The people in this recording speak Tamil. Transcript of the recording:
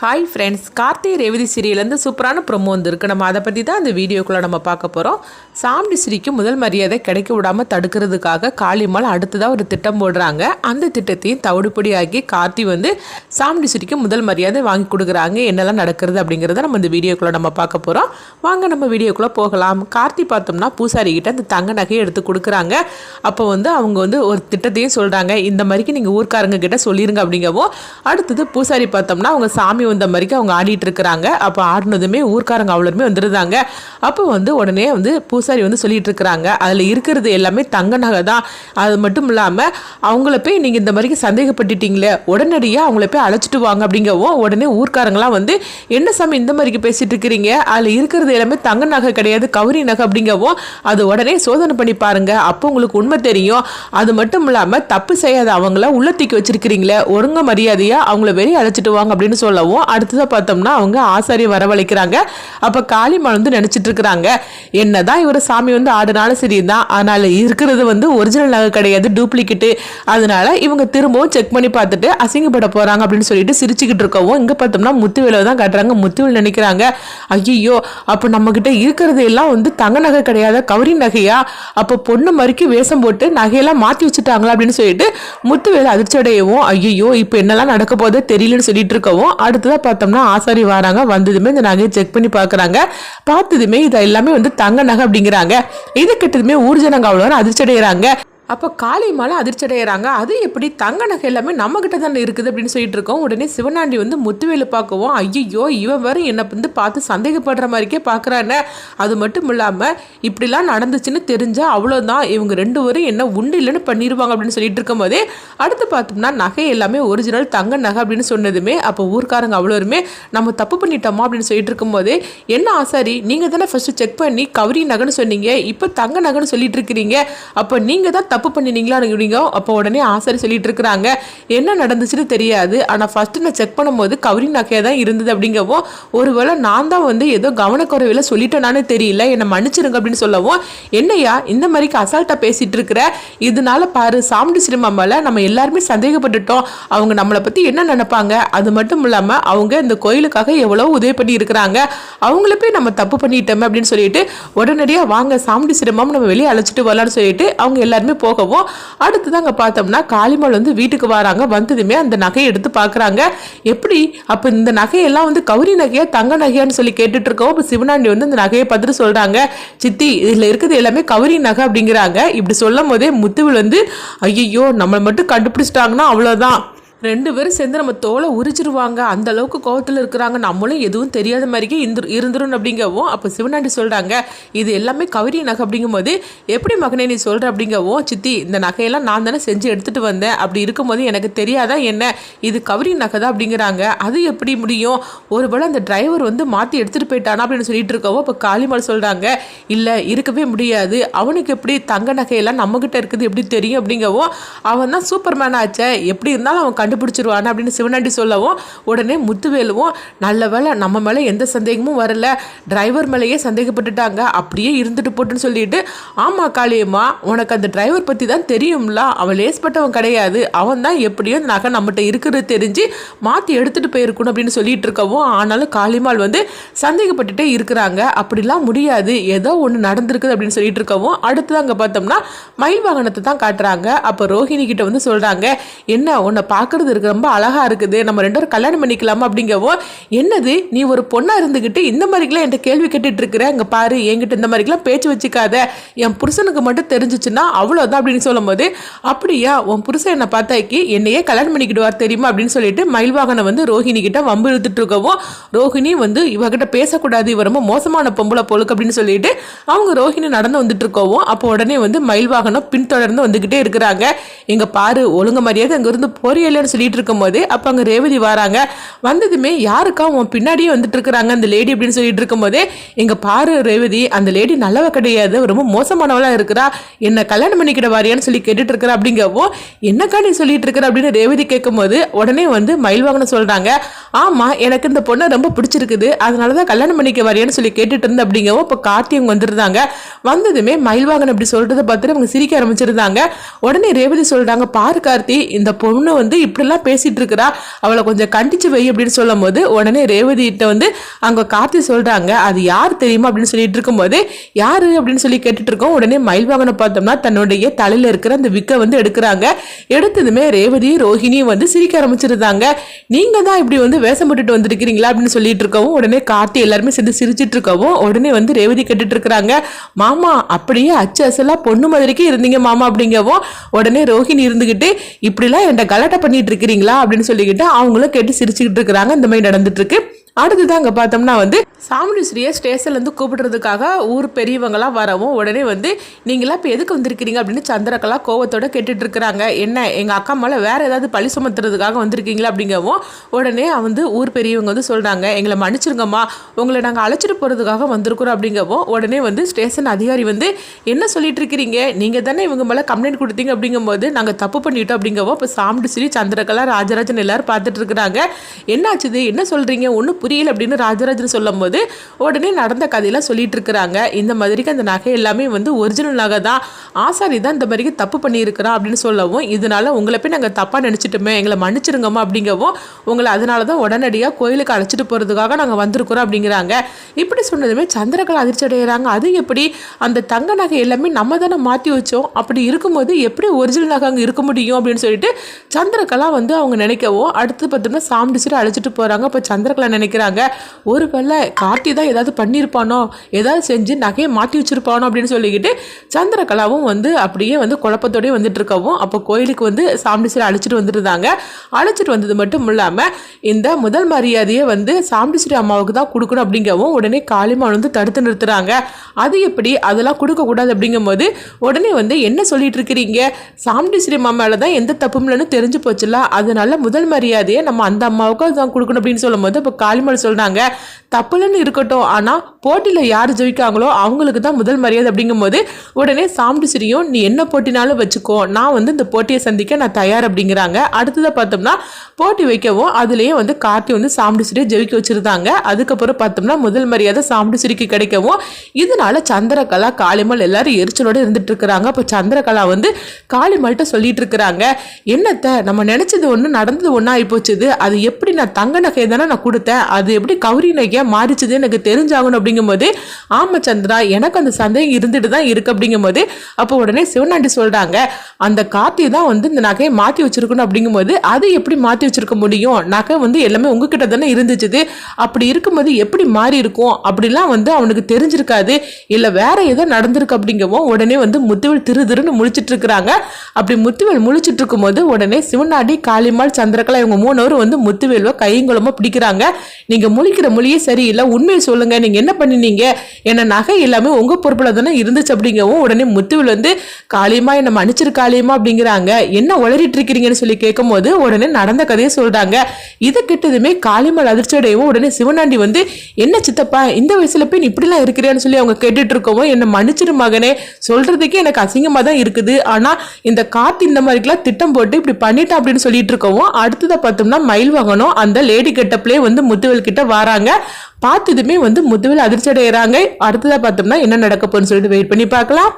ஹாய் ஃப்ரெண்ட்ஸ் கார்த்திகை ரேவதி சீரியல்லேருந்து சூப்பரான ப்ரொமோ வந்துருக்கு. நம்ம அதை பற்றி தான் அந்த வீடியோக்குள்ளே நம்ம பார்க்க போகிறோம் சாம்டி சிரிக்கு முதல் மரியாதை கிடைக்க விடாமல் தடுக்கிறதுக்காக காளிமால் அடுத்ததாக ஒரு திட்டம் போடுறாங்க. அந்த திட்டத்தையும் தவிடுபடியாக்கி கார்த்தி வந்து சாம்டி சிரிக்கு முதல் மரியாதை வாங்கி கொடுக்குறாங்க. என்னெல்லாம் நடக்கிறது அப்படிங்கிறத நம்ம இந்த வீடியோக்குள்ளே நம்ம பார்க்க போகிறோம் வாங்க நம்ம வீடியோக்குள்ளே போகலாம். கார்த்தி பார்த்தோம்னா பூசாரிக்கிட்ட அந்த தங்க நகையை எடுத்து கொடுக்குறாங்க. அப்போ வந்து அவங்க வந்து ஒரு திட்டத்தையும் சொல்கிறாங்க இந்த மாதிரிக்கு நீங்கள் ஊர்க்காரங்க கிட்ட சொல்லிடுங்க அப்படிங்கவும் அடுத்தது பூசாரி பார்த்தோம்னா அவங்க சாமி வந்த மாதிரிக்கு அவங்க ஆடிட்டு இருக்கிறாங்க. அப்போ ஆடினதுமே ஊர்க்காரங்க அவ்வளோருமே வந்துருந்தாங்க. அப்போ வந்து உடனே வந்து பூசாரி வந்து சொல்லிட்டு இருக்கிறாங்க. அதில் இருக்கிறது எல்லாமே தங்க நகை தான். அது மட்டும் இல்லாமல் அவங்கள போய் நீங்கள் இந்த மாதிரிக்கு சந்தேகப்பட்டுட்டீங்களே உடனடியாக அவங்கள போய் அழைச்சிட்டு வாங்க அப்படிங்கவும் உடனே ஊர்க்காரங்களாம் வந்து என்ன சாமி இந்த மாதிரிக்கு பேசிட்டு இருக்கிறீங்க? அதில் இருக்கிறது எல்லாமே தங்க நகை கிடையாது கௌரி நகை அப்படிங்கவும் அது உடனே சோதனை பண்ணி பாருங்க. அப்போ உங்களுக்கு உண்மை தெரியும். அது மட்டும் இல்லாமல் தப்பு செய்யாத அவங்கள உள்ளத்திக்கு வச்சிருக்கிறீங்களே ஒருங்க மரியாதையாக அவங்கள வெளியே அழைச்சிட்டு வாங்க அப்படின்னு சொல்லவும் அடுத்ததாக பார்த்தோம்னா அவங்க ஆசாரியை வரவழைக்கிறாங்க. அப்போ காளிமான் வந்து நினச்சிட்டு இருக்கிறாங்க என்னதான் இவர் சாமி வந்து ஆடுனாலும் சரி தான் அதனால் இருக்கிறது வந்து ஒரிஜினல் நகை கிடையாது டூப்ளிகேட்டு அதனால இவங்க திரும்பவும் செக் பண்ணி பார்த்துட்டு அசிங்கப்பட போகிறாங்க அப்படின்னு சொல்லிட்டு சிரிச்சுக்கிட்டு இருக்கவும் இங்கே பார்த்தோம்னா முத்துவேலை தான் காட்டுறாங்க. முத்துவேல் நினைக்கிறாங்க. ஐயோ அப்போ நம்மக்கிட்ட இருக்கிறது எல்லாம் வந்து தங்க நகை கிடையாது? கவரி நகையா? அப்போ பொண்ணு மறுக்கி வேஷம் போட்டு நகையெல்லாம் மாற்றி வச்சுட்டாங்களா அப்படின்னு சொல்லிட்டு முத்துவேலை அதிர்ச்சி அடையவும் ஐயோ இப்போ என்னெல்லாம் நடக்க போதோ தெரியலன்னு சொல்லிட்டு இருக்கவும் அடுத்ததாக பார்த்தோம்னா ஆசாரி வராங்க. வந்ததுமே இந்த நகையை செக் பண்ணி பார்க்குறாங்க. பார்த்ததுமே இது எல்லாமே வந்து தங்க நகை அப்படிங்கிறாங்க. இது கிட்டதுமே ஊர்ஜனங்க அவ்வளோ அதிர்ச்சி அடைகிறாங்க அப்போ காளிமால அதிர்ச்சி அடைகிறாங்க அது எப்படி தங்க நகை எல்லாமே நம்மக்கிட்ட தானே இருக்குது அப்படின்னு சொல்லிட்டு இருக்கோம். உடனே சிவனாண்டி வந்து முத்துவேலு பார்க்கவும் ஐயோ இவன் வரும் என்னை வந்து பார்த்து சந்தேகப்படுற மாதிரிக்கே பார்க்குறானே. அது மட்டும் இல்லாமல் இப்படிலாம் நடந்துச்சுன்னு தெரிஞ்சால் அவ்வளோதான் இவங்க ரெண்டு பேரும் என்ன உண்டு இல்லைன்னு பண்ணிடுவாங்க அப்படின்னு சொல்லிட்டு இருக்கும்போதே அடுத்து பார்த்தோம்னா நகை எல்லாமே ஒரிஜினல் தங்க நகை அப்படின்னு சொன்னதுமே அப்போ ஊர்க்காரங்க அவ்வளோருமே நம்ம தப்பு பண்ணிட்டோமா? அப்படின்னு சொல்லிட்டு இருக்கும்போதே என்ன ஆசாரி நீங்கள் தானே ஃபஸ்ட்டு செக் பண்ணி கவரி நகைன்னு சொன்னீங்க. இப்போ தங்க நகைன்னு சொல்லிட்டு இருக்கிறீங்க. அப்போ நீங்கள் தான் தப்பு பண்ணினீங்களா அப்படிங்க அப்போ உடனே ஆசாரி சொல்லிட்டு இருக்கிறாங்க என்ன நடந்துச்சுன்னு தெரியாது. ஆனால் ஃபஸ்ட்டு நான் செக் பண்ணும்போது கவரிங் நகையாக தான் இருந்தது அப்படிங்கவும் ஒருவேளை நான் தான் வந்து ஏதோ கவனக்குறைவில் சொல்லிட்டேனானே தெரியல. என்னை மன்னிச்சிருங்க அப்படின்னு சொல்லவும் என்னையா இந்த மாதிரிக்கு அசால்ட்டாக பேசிகிட்டு இருக்கிற இதனால பாரு சாமுண்டி சினிமா மேலே நம்ம எல்லாருமே சந்தேகப்பட்டுட்டோம். அவங்க நம்மளை பற்றி என்ன நினைப்பாங்க? அது மட்டும் இல்லாமல் அவங்க இந்த கோயிலுக்காக எவ்வளோ உதவி பண்ணி இருக்கிறாங்க அவங்கள போய் நம்ம தப்பு பண்ணிட்டோமே அப்படின்னு சொல்லிட்டு உடனடியாக வாங்க சாமுண்டி சினிமாவும் நம்ம வெளியே அழைச்சிட்டு வரலான்னு சொல்லிட்டு அவங்க எல்லாருமே போகவும் அடுத்தது அங்கே பார்த்தோம்னா காளிமால் வந்து வீட்டுக்கு வராங்க. வந்ததுமே அந்த நகையை எடுத்து பார்க்குறாங்க. எப்படி? அப்போ இந்த நகையெல்லாம் வந்து கௌரி நகையா தங்க நகையான்னு சொல்லி கேட்டுட்டு இருக்கோம் இப்போ சிவனாண்டி வந்து இந்த நகையை பார்த்துட்டு சொல்கிறாங்க சித்தி இதில் இருக்கிறது எல்லாமே கௌரி நகை அப்படிங்கிறாங்க. இப்படி சொல்லும் போதே முத்துவில் வந்து ஐயோ நம்மளை மட்டும் கண்டுபிடிச்சிட்டாங்கன்னா அவ்வளோதான் ரெண்டு பேரும் சேர்ந்து நம்ம தோலை உரிச்சிருவாங்க. அந்த அளவுக்கு கோவத்தில் இருக்கிறாங்க. நம்மளும் எதுவும் தெரியாத மாதிரிக்கே இருந்து இருந்துரும் அப்படிங்கவும் அப்போ சிவனாண்டி சொல்கிறாங்க இது எல்லாமே கவரி நகை அப்படிங்கும்போது எப்படி மகனே நீ சொல்கிற அப்படிங்கவும் சித்தி இந்த நகையெல்லாம் நான் தானே செஞ்சு எடுத்துகிட்டு வந்தேன். அப்படி இருக்கும்போது எனக்கு தெரியாதா என்ன? இது கவரி நகை தான் அப்படிங்கிறாங்க. அது எப்படி முடியும்? ஒருவேளை அந்த டிரைவர் வந்து மாற்றி எடுத்துகிட்டு போயிட்டானா? அப்படின்னு சொல்லிட்டு இருக்கவோ இப்போ காளிமால் சொல்கிறாங்க இல்லை இருக்கவே முடியாது. அவனுக்கு எப்படி தங்க நகையெல்லாம் நம்மக்கிட்ட இருக்குது? எப்படி தெரியும்? அப்படிங்கவும் அவன் தான் சூப்பர் மேன் ஆச்சே. எப்படி இருந்தாலும் அவன் கண்டுபிடிச்சிருவான் அப்படின்னு சிவனாண்டி சொல்லவும் உடனே முத்துவேலுவும் நல்ல வேலை நம்ம மேலே எந்த சந்தேகமும் வரல. டிரைவர் மேலேயே சந்தேகப்பட்டுட்டாங்க. அப்படியே இருந்துட்டு போட்டுன்னு சொல்லிட்டு ஆமாம் காளியம்மா உனக்கு அந்த டிரைவர் பற்றி தான் தெரியும்ல. அவன் லேஸ்பட்டவன் கிடையாது. அவன் தான் எப்படியோ அந்த நகை நம்மகிட்ட இருக்கிறது தெரிஞ்சு மாற்றி எடுத்துகிட்டு போயிருக்கணும் அப்படின்னு சொல்லிட்டு இருக்கவும் ஆனாலும் காளிமால் வந்து சந்தேகப்பட்டுட்டே இருக்கிறாங்க. அப்படிலாம் முடியாது. ஏதோ ஒன்று நடந்திருக்குது அப்படின்னு சொல்லிட்டு இருக்கவும் அடுத்தது அங்கே பார்த்தோம்னா மயில் வாகனத்தை தான் காட்டுறாங்க. அப்போ ரோஹிணி கிட்ட வந்து சொல்கிறாங்க என்ன உன்னை பார்க்க பார்க்கறது இருக்கு. ரொம்ப அழகா இருக்குது. நம்ம ரெண்டு பேரும் கல்யாணம் பண்ணிக்கலாமா அப்படிங்கவும் என்னது? நீ ஒரு பொண்ணா இருந்துக்கிட்டு இந்த மாதிரிக்கெல்லாம் என்கிட்ட கேள்வி கேட்டுட்டு இருக்கிற? அங்கே பாரு என்கிட்ட இந்த மாதிரிக்கெல்லாம் பேச்சு வச்சுக்காத. என் புருஷனுக்கு மட்டும் தெரிஞ்சிச்சுன்னா அவ்வளோதான் அப்படின்னு சொல்லும்போது அப்படியா உன் புருஷன் என்னை பார்த்தாக்கி என்னையே கல்யாணம் பண்ணிக்கிடுவார் தெரியுமா? அப்படின்னு சொல்லிட்டு மயில் வாகனம் வந்து ரோஹிணி கிட்ட வம்பு இழுத்துட்டு இருக்கவும் ரோஹிணி வந்து இவகிட்ட பேசக்கூடாது இவ ரொம்ப மோசமான பொம்பளை பொழுக்கு அப்படின்னு சொல்லிட்டு அவங்க ரோஹிணி நடந்து வந்துட்டு இருக்கவும் அப்போ உடனே வந்து மயில் வாகனம் பின்தொடர்ந்து வந்துக்கிட்டே இருக்கிறாங்க. எங்க பாரு ஒழுங்கு மரியாதை அங்கிருந்து போறியலன்னு சொல்லிட்டு இருக்கும்போது அப்போ அங்கே ரேவதி வராங்க. வந்ததுமே யாருக்கா உன் பின்னாடியே வந்துட்டு இருக்கிறாங்க அந்த லேடி அப்படின்னு சொல்லிட்டு இருக்கும்போதே இங்கே பாரு ரேவதி அந்த லேடி நல்லவ கிடையாது. ரொம்ப மோசமானவளாக இருக்கிறா. என்ன கல்யாணம் பண்ணிக்கிட வாரியான்னு சொல்லி கேட்டுட்டு இருக்கிறா. அப்படிங்கவோ என்னக்கா நீ சொல்லிட்டு இருக்கிற? அப்படின்னு ரேவதி கேட்கும்போது உடனே வந்து மயில் வாகனம் சொல்கிறாங்க ஆமாம் எனக்கு இந்த பொண்ணை ரொம்ப பிடிச்சிருக்குது. அதனால தான் கல்யாணம் பண்ணிக்க வாரியான்னு சொல்லி கேட்டுட்டு இருந்தேன் அப்படிங்கவோ இப்போ கார்த்திங்க வந்துருந்தாங்க. வந்ததுமே மயில் வாகனம் இப்படி சொல்றதை பார்த்துட்டு அவங்க சிரிக்க ஆரம்பிச்சிருந்தாங்க. உடனே ரேவதி சொல்கிறாங்க பாரு கார்த்தி இந்த பொண்ணு வந்து இப்படி இப்படிலாம் பேசிட்டு இருக்கிறா அவளை கொஞ்சம் கண்டிச்சு வை அப்படின்னு சொல்லும் போது உடனே ரேவதி கிட்ட வந்து அங்க கார்த்தி சொல்றாங்க அது யார் தெரியுமா? அப்படின்னு சொல்லிட்டு இருக்கும்போது யாரு? அப்படின்னு சொல்லி கேட்டுட்டு இருக்கோம் உடனே மயில்வாகனை பார்த்தோம்னா தன்னுடைய தலையில இருக்கிற அந்த விக்க வந்து எடுக்கிறாங்க. எடுத்ததுமே ரேவதி ரோஹிணியும் வந்து சிரிக்க ஆரம்பிச்சிருந்தாங்க. நீங்க தான் இப்படி வந்து வேஷம் போட்டுட்டு வந்திருக்கிறீங்களா? அப்படின்னு சொல்லிட்டு இருக்கவும் உடனே கார்த்தி எல்லாருமே சேர்ந்து சிரிச்சிட்டு இருக்கவும் உடனே வந்து ரேவதி கேட்டுட்டு இருக்கிறாங்க மாமா அப்படியே அச்சு அசலா பொண்ணு மாதிரிக்கே இருந்தீங்க மாமா அப்படிங்கவும் உடனே ரோஹிணி இருந்துகிட்டு இப்படிலாம் என்கிட்ட கலாட்டை பண்ணிட்டு இருக்கிறீங்களா அப்படின்னு சொல்லிக்கிட்டு அவங்களும் கேட்டு சிரிச்சுக்கிட்டு இருக்கிறாங்க. இந்த மாதிரி நடந்துட்டு இருக்கு. அடுத்ததான் அங்கே பார்த்தோம்னா வந்து சாமுண்டீஸ்வரியை ஸ்டேஷன்லேருந்து கூப்பிடுறதுக்காக ஊர் பெரியவங்களாம் வரவும் உடனே வந்து நீங்களாம் இப்போ எதுக்கு வந்திருக்கிறீங்க? அப்படின்னு சந்திரகலா கோவத்தோட கேட்டுட்டு இருக்கிறாங்க. என்ன எங்கள் அக்கா மேலே வேறு ஏதாவது பழி சுமத்துறதுக்காக வந்திருக்கீங்களா? அப்படிங்கவும் உடனே வந்து ஊர் பெரியவங்க வந்து சொல்கிறாங்க எங்களை மன்னிச்சிருங்கம்மா. உங்களை நாங்கள் அழைச்சிட்டு போகிறதுக்காக வந்திருக்கிறோம். அப்படிங்கவும் உடனே வந்து ஸ்டேஷன் அதிகாரி வந்து என்ன சொல்லிட்டு இருக்கிறீங்க? நீங்கள் தானே இவங்க மேலே கம்ப்ளைண்ட் கொடுத்தீங்க? அப்படிங்கும்போது நாங்கள் தப்பு பண்ணிட்டோம். அப்படிங்கவும் இப்போ சாமுண்டீஸ்வரி சந்திரகலா ராஜராஜன் எல்லோரும் பார்த்துட்டு இருக்கிறாங்க. என்னாச்சுது என்ன சொல்கிறீங்க ஒன்றும் புரியல அப்படின்னு ராஜராஜன் சொல்லும் போது உடனே நடந்த கதையெல்லாம் சொல்லிட்டு இருக்கிறாங்க. இந்த மாதிரிக்கு அந்த நகை எல்லாமே வந்து ஒரிஜினல் நகை தான். ஆசாரி தான் இந்த மாதிரிக்கு தப்பு பண்ணியிருக்கிறா அப்படின்னு சொல்லவும் இதனால உங்களை போய் நாங்கள் தப்பாக நினச்சிட்டோமே எங்களை மன்னிச்சிருங்கம்மா அப்படிங்கவும் உங்களை அதனால தான் உடனடியாக கோயிலுக்கு அழைச்சிட்டு போகிறதுக்காக நாங்கள் வந்திருக்கிறோம் அப்படிங்கிறாங்க. இப்படி சொன்னதுமே சந்திரகலா அதிர்ச்சி அடைகிறாங்க. அது எப்படி? அந்த தங்க நகை எல்லாமே நம்ம தானே மாற்றி வச்சோம். அப்படி இருக்கும்போது எப்படி ஒரிஜினல் நகை அங்கே இருக்க முடியும் அப்படின்னு சொல்லிட்டு சந்திரகலா வந்து அவங்க நினைக்கவும் அடுத்து பார்த்தோம்னா சாம்பிடிச்சிட்டு அழைச்சிட்டு போகிறாங்க இப்போ சந்திரகலா நினைக்கிறாங்க. ஒரு வேளை கார்த்தி தான் ஏதாவது பண்ணியிருப்பானோ? ஏதாவது செஞ்சு நகையை மாட்டி வச்சிருப்பானோ? அப்படின்னு சொல்லிக்கிட்டு சந்திரகலாவும் வந்து அப்படியே வந்து குழப்பத்தோடய வந்துட்டு இருக்கவும் அப்போ கோயிலுக்கு வந்து சாம்பிடிச்சிட்டு அழைச்சிட்டு வந்துருந்தாங்க அழைச்சிட்டு வந்தது மட்டும் இல்லாமல் இந்த முதல் மரியாதையை வந்து சாம்பிடிச்சிட்டு அம்மாவுக்கு தான் கொடுக்கணும் அப்படிங்கவும் உடனே காளிமான் வந்து தடுத்து நிறுத்துறாங்க. அது எப்படி? அதெல்லாம் கொடுக்கக்கூடாது அப்படிங்கும்போது உடனே வந்து என்ன சொல்லிட்டு இருக்கிறீங்க சாம்பிடிச்சிரி அம்மா மேலே தான் எந்த தப்பும் இல்லைன்னு தெரிஞ்சு போச்சுல அதனால முதல் மரியாதையை நம்ம அந்த அம்மாவுக்கு தான் கொடுக்கணும் அப்படின்னு சொல்லும்போது இப்போ காளிமான் சொல்கிறாங்க தப்புலன்னு இருக்கட்டும் ஆனால் போட்டியில் யார் ஜெயிக்காங்களோ அவங்களுக்கு தான் முதல் மரியாதை அப்படிங்கும்போது உடனே சாம்பிடிச்சிரியும் நீ என்ன போட்டினாலும் வச்சுக்கோ நான் வந்து இந்த போட்டியை சந்திக்க நான் தயார் அப்படிங்கிறாங்க. அடுத்ததை பார்த்தோம்னா போட்டி வைக்கவும் அதுலேயே வந்து கார்த்தி வந்து சாம்பிடிச்சிரியை ஜெயிக்க வச்சுருந்தாங்க. அதுக்கப்புறம் பார்த்தோம்னா முதல் மரியாதை சாம்பிடிச்சிரிக்கு கிடைக்கவும் இதனால சந்திரகலா காளிமல் எல்லாரும் எரிச்சலோட இருந்துட்டு இருக்கிறாங்க அப்போ சந்திரகலா வந்து காளிமல்கிட்ட சொல்லிட்டு இருக்கிறாங்க என்னத்தை நம்ம நினச்சது ஒன்று நடந்தது ஒன்றா ஆகிப்போச்சுது அது எப்படி நான் தங்க நகை தானே நான் கொடுத்தேன் அது எப்படி கௌரி நகை நகையா மாறிச்சது எனக்கு தெரிஞ்சாகணும் அப்படிங்கும்போது ஆமா சந்திரா எனக்கு அந்த சந்தேகம் இருந்துட்டு தான் இருக்கு அப்படிங்கும்போது அப்போ உடனே சிவனாண்டி சொல்றாங்க அந்த கார்த்தி தான் வந்து இந்த நகையை மாற்றி வச்சிருக்கணும் அப்படிங்கும்போது அது எப்படி மாற்றி வச்சிருக்க முடியும்? நகை வந்து எல்லாமே உங்ககிட்ட தானே இருந்துச்சுது. அப்படி இருக்கும்போது எப்படி மாறி இருக்கும்? அப்படிலாம் வந்து அவனுக்கு தெரிஞ்சிருக்காது. இல்லை வேற ஏதோ நடந்திருக்கு அப்படிங்கவும் உடனே வந்து முத்துவேல் திரு திருன்னு முழிச்சிட்டு இருக்கிறாங்க. அப்படி முத்துவேல் முழிச்சிட்டு இருக்கும்போது உடனே சிவனாடி காளிமால் சந்திரகலா இவங்க மூணவரும் வந்து முத்துவேல்வை கையங்குளமா பிடிக்கிறாங்க. நீங்க முழிக்கிற மொழியை சரியில்லை உண்மையை சொல்லுங்க. நீங்க என்ன பண்ணினீங்க? என்ன நகை எல்லாமே உங்க பொறுப்புல தானே இருந்துச்சு அப்படிங்கவும் உடனே முத்துவில் வந்து காளியமா என்ன மன்னிச்சிரு காளியமா அப்படிங்கிறாங்க. என்ன உளறிட்டு இருக்கிறீங்கன்னு சொல்லி கேட்கும்போது உடனே நடந்த கதையை சொல்றாங்க. இதை கிட்டதுமே காளிமால் அதிர்ச்சியடையவும் உடனே சிவனாண்டி வந்து என்ன சித்தப்பா இந்த வயசுல போய் நீ இப்படிலாம் இருக்கிறேன்னு சொல்லி அவங்க கேட்டுட்டு இருக்கவும் என்ன மன்னிச்சிரு மகனே. சொல்றதுக்கே எனக்கு அசிங்கமா தான் இருக்குது. ஆனா இந்த காத்து இந்த மாதிரிக்கெல்லாம் திட்டம் போட்டு இப்படி பண்ணிட்டேன் அப்படின்னு சொல்லிட்டு இருக்கவும் அடுத்ததை பார்த்தோம்னா மயில் வாகனம் அந்த லேடி கெட்டப்லேயே வந்து முத்துவல் கிட்ட வராங்க. பார்த்ததுமே வந்து முதுவில் அதிர்ச்சி அடைகிறாங்க அடுத்ததாக பார்த்தோம்னா என்ன நடக்க போகுதுன்னு சொல்லிட்டு வெயிட் பண்ணி பார்க்கலாம்.